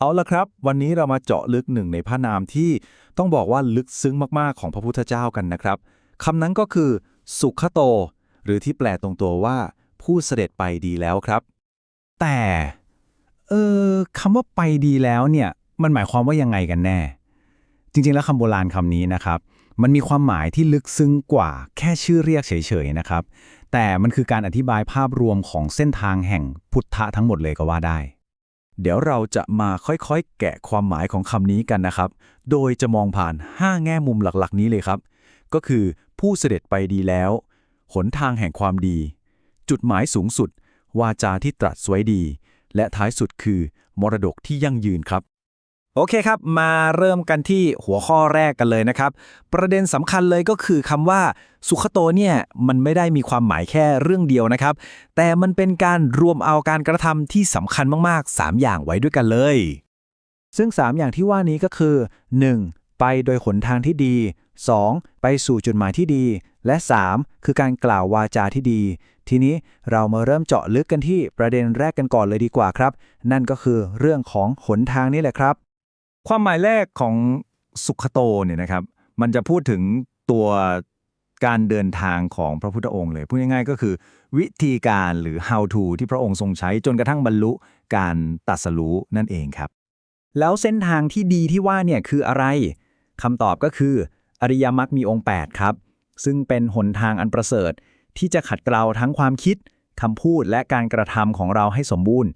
เอาละครับ วันนี้เรามาเจาะลึกหนึ่งในพระนามที่ต้องบอกว่าลึกซึ้งมากๆของพระพุทธเจ้ากันนะครับคำนั้นก็คือ สุขโต หรือที่แปลตรงตัวว่า ผู้เสด็จไปดีแล้วครับ แต่เออคำว่าไปดีแล้วเนี่ยมันหมายความว่ายังไงกันแน่ จริงๆแล้วคำโบราณคำนี้นะครับ มันมีความหมายที่ลึกซึ้งกว่าแค่ชื่อเรียกเฉยๆนะครับ แต่มันคือการอธิบายภาพรวมของเส้นทางแห่งพุทธะทั้งหมดเลยก็ว่าได้ เดี๋ยวเราจะมาค่อยๆ แกะความหมายของคำนี้กันนะครับ โดยจะมองผ่าน 5 แง่มุมหลักๆ นี้เลยครับ ก็คือผู้เสด็จไปดีแล้ว หนทางแห่งความดี จุดหมายสูงสุด วาจาที่ตรัสไว้ดี และท้ายสุดคือ มรดกที่ยั่งยืนครับ โอเคครับ มาเริ่มกันที่หัวข้อแรกกันเลยนะครับ ประเด็นสำคัญเลยก็คือคำว่า สุขโตเนี่ย มันไม่ได้มีความหมายแค่เรื่องเดียวนะครับ แต่มันเป็นการรวมเอาการกระทำที่สำคัญมากๆ 3 อย่างไว้ด้วยกันเลย ซึ่ง 3 อย่างที่ว่านี้ก็คือ 1. ไปโดยหนทางที่ดี 2. ไปสู่จุดหมายที่ดี และ 3. คือการกล่าววาจาที่ดี ทีนี้เรามาเริ่มเจาะลึกกันที่ประเด็นแรกกันก่อนเลยดีกว่าครับ นั่นก็คือเรื่องของหนทางนี่แหละครับ ความหมายแรกของสุขโตเนี่ยนะครับ มันจะพูดถึงตัวการเดินทางของพระพุทธองค์เลย พูดง่ายๆก็คือ วิธีการหรือ how to ที่พระองค์ทรงใช้จนกระทั่งบรรลุการตรัสรู้นั่นเองครับ แล้วเส้นทางที่ดีที่ว่าเนี่ยคืออะไรคำตอบก็คือ อริยมรรคมีองค์ 8 ครับ ซึ่งเป็นหนทางอันประเสริฐ ที่จะขัดเกลาทั้งความคิดคำพูดและการกระทำของเราให้สมบูรณ์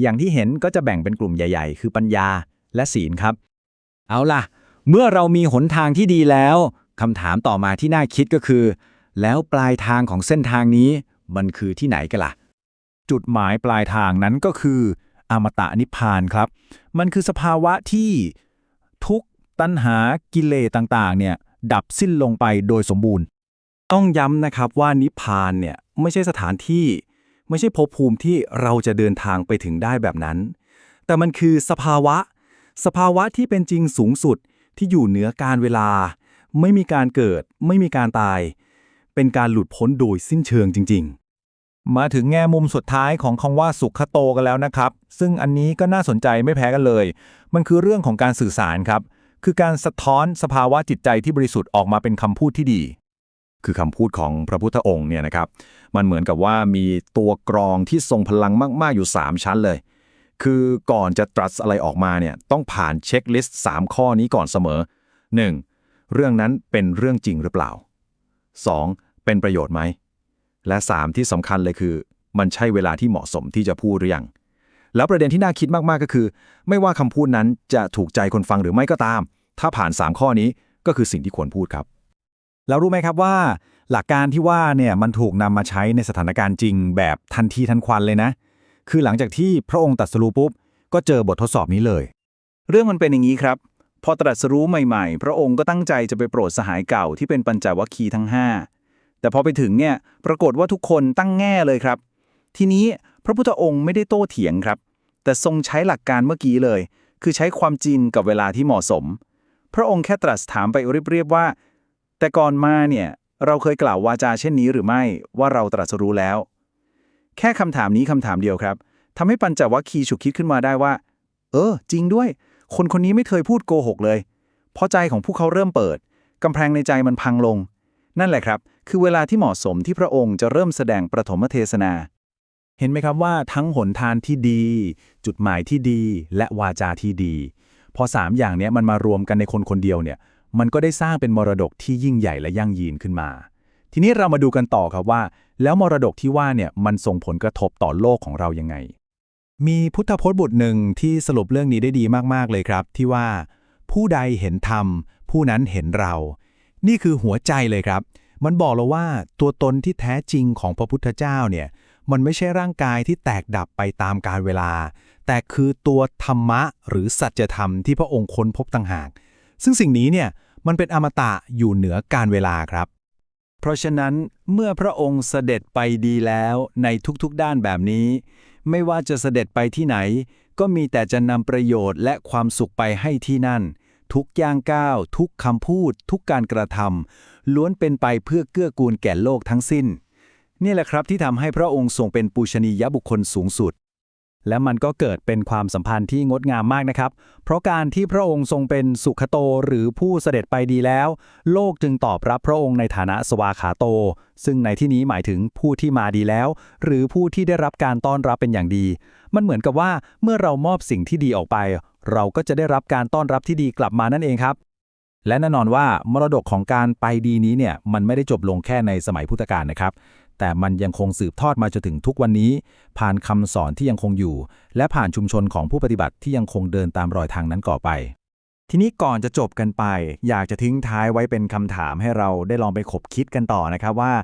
อย่างที่เห็นก็จะแบ่งเป็นกลุ่มใหญ่ ๆ คือปัญญา และศีลครับ เอาล่ะ เมื่อเรามีหนทางที่ดีแล้วคำถามต่อมาที่น่าคิดก็คือ แล้วปลายทางของเส้นทางนี้มันคือที่ไหนกันล่ะ จุดหมายปลายทางนั้นก็คือ อมตะนิพพานครับ มันคือสภาวะที่ทุกตัณหากิเลสต่างๆ เนี่ย ดับสิ้นลงไปโดยสมบูรณ์ ต้องย้ำนะครับว่านิพพานเนี่ย ไม่ใช่สถานที่ ไม่ใช่ภพภูมิที่เราจะเดินทางไปถึงได้แบบนั้น แต่มันคือสภาวะ สภาวะที่เป็นจริงสูงสุดที่อยู่เหนือการเวลา ไม่มีการเกิด ไม่มีการตาย เป็นการหลุดพ้นโดยสิ้นเชิงจริง ๆมาถึงแง่มุมสุดท้ายของคำว่าสุขโตกันแล้วนะครับ ซึ่งอันนี้ก็น่าสนใจไม่แพ้กันเลย มันคือเรื่องของการสื่อสารครับ คือการสะท้อนสภาวะจิตใจที่บริสุทธิ์ออกมาเป็นคำพูดที่ดี คือคำพูดของพระพุทธองค์เนี่ยนะครับ มันเหมือนกับว่ามีตัวกรองที่ทรงพลังมาก ๆ อยู่ 3 ชั้นเลย คือก่อนจะตรัสอะไรออกมาเนี่ยต้องผ่านเช็คลิสต์3ข้อนี้ก่อนเสมอ 1. เรื่องนั้นเป็นเรื่องจริงหรือเปล่า 2. เป็นประโยชน์ไหม และ 3 ที่สำคัญเลยคือ มันใช่เวลาที่เหมาะสมที่จะพูดหรือยัง แล้วประเด็นที่น่าคิดมากๆก็คือ ไม่ว่าคำพูดนั้นจะถูกใจคนฟังหรือไม่ก็ตาม ถ้าผ่าน 3 ข้อนี้ก็คือสิ่งที่ควรพูดครับ แล้วรู้ไหมครับว่า หลักการที่ว่าเนี่ยมันถูกนำมาใช้ในสถานการณ์จริงแบบทันทีทันควันเลยนะ คือหลังจากที่พระองค์ตรัสรู้ปุ๊บ ก็เจอบททดสอบนี้เลย เรื่องมันเป็นอย่างนี้ครับ พอตรัสรู้ใหม่ๆ พระองค์ก็ตั้งใจจะไปโปรดสหายเก่าที่เป็นปัญจวัคคีย์ทั้ง 5 แต่พอไปถึงเนี่ยปรากฏว่าทุกคนตั้งแง่เลยครับ ทีนี้พระพุทธองค์ไม่ได้โต้เถียงครับ แต่ทรงใช้หลักการเมื่อกี้เลย คือใช้ความจริงกับเวลาที่เหมาะสม พระองค์แค่ตรัสถามไปเรียบๆว่า แต่ก่อนมาเนี่ยเราเคยกล่าววาจาเช่นนี้หรือไม่ว่าเราตรัสรู้แล้ว แค่คำถามนี้คำถามเดียวครับทำให้ปัญจวัคคีย์ฉุกคิดขึ้นมาได้ว่า เออ จริงด้วย คนคนนี้ไม่เคยพูดโกหกเลย เพราะใจของผู้เขาเริ่มเปิดกำแพงในใจมันพังลง นั่นแหละครับ คือเวลาที่เหมาะสมที่พระองค์จะเริ่มแสดงประถมเทศนา เห็นไหมครับว่าทั้งหนทางที่ดี จุดหมายที่ดี และวาจาที่ดี พอสามอย่างนี้มันมารวมกันในคนคนเดียวเนี่ย มันก็ได้สร้างเป็นมรดกที่ยิ่งใหญ่และยั่งยืนขึ้นมา ทีนี้เรามาดูกันต่อครับว่า แล้วมรดกที่ว่าเนี่ยมันส่งผลกระทบต่อโลกของเรายังไง มีพุทธพจน์บทหนึ่งที่สรุปเรื่องนี้ได้ดีมากๆเลยครับ ที่ว่า ผู้ใดเห็นธรรม ผู้นั้นเห็นเรา นี่คือหัวใจเลยครับ มันบอกเราว่าตัวตนที่แท้จริงของพระพุทธเจ้าเนี่ยมันไม่ใช่ร่างกายที่แตกดับไปตามกาลเวลา แต่คือตัวธรรมะหรือสัจธรรมที่พระองค์ค้นพบต่างหาก ซึ่งสิ่งนี้เนี่ยมันเป็นอมตะอยู่เหนือการเวลาครับ เพราะฉะนั้นเมื่อพระองค์เสด็จไปดีแล้วในทุกๆด้านแบบนี้ ไม่ว่าจะเสด็จไปที่ไหน ก็มีแต่จะนำประโยชน์และความสุขไปให้ที่นั่น ทุกย่างก้าว ทุกคำพูด ทุกการกระทำล้วนเป็นไปเพื่อเกื้อกูลแก่โลกทั้งสิ้น นี่แหละครับที่ทำให้พระองค์ทรงเป็นปูชนียบุคคลสูงสุด และมันก็เกิดเป็นความสัมพันธ์ที่งดงามมากนะครับ เพราะการที่พระองค์ทรงเป็นสุขโตหรือผู้เสด็จไปดีแล้ว โลกจึงตอบรับพระองค์ในฐานะสวาขาโต ซึ่งในที่นี้หมายถึงผู้ที่มาดีแล้ว หรือผู้ที่ได้รับการต้อนรับเป็นอย่างดี มันเหมือนกับว่าเมื่อเรามอบสิ่งที่ดีออกไป เราก็จะได้รับการต้อนรับที่ดีกลับมานั่นเองครับ และแน่นอนว่ามรดกของการไปดีนี้เนี่ยมันไม่ได้จบลงแค่ในสมัยพุทธกาลนะครับ แต่มันยังคงสืบทอดมาจนถึงทุกวันนี้ ผ่านคำสอนที่ยังคงอยู่ และผ่านชุมชนของผู้ปฏิบัติที่ยังคงเดินตามรอยทางนั้นก่อไป ทีนี้ก่อนจะจบกันไป อยากจะทิ้งท้ายไว้เป็นคำถามให้เราได้ลองไปขบคิดกันต่อนะครับว่า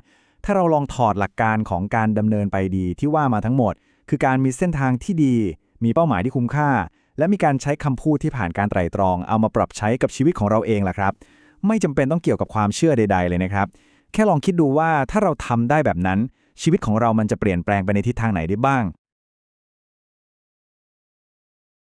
ถ้าเราลองถอดหลักการของการดำเนินไปดีที่ว่ามาทั้งหมด คือการมีเส้นทางที่ดี มีเป้าหมายที่คุ้มค่า และมีการใช้คำพูดที่ผ่านการไตร่ตรอง เอามาปรับใช้กับชีวิตของเราเองล่ะครับ ไม่จำเป็นต้องเกี่ยวกับความเชื่อใด ๆ เลยนะครับ แค่ลองคิดดูว่าถ้าเราทำได้แบบนั้น ชีวิตของเรามันจะเปลี่ยนแปลงไปในทิศทางไหนได้บ้าง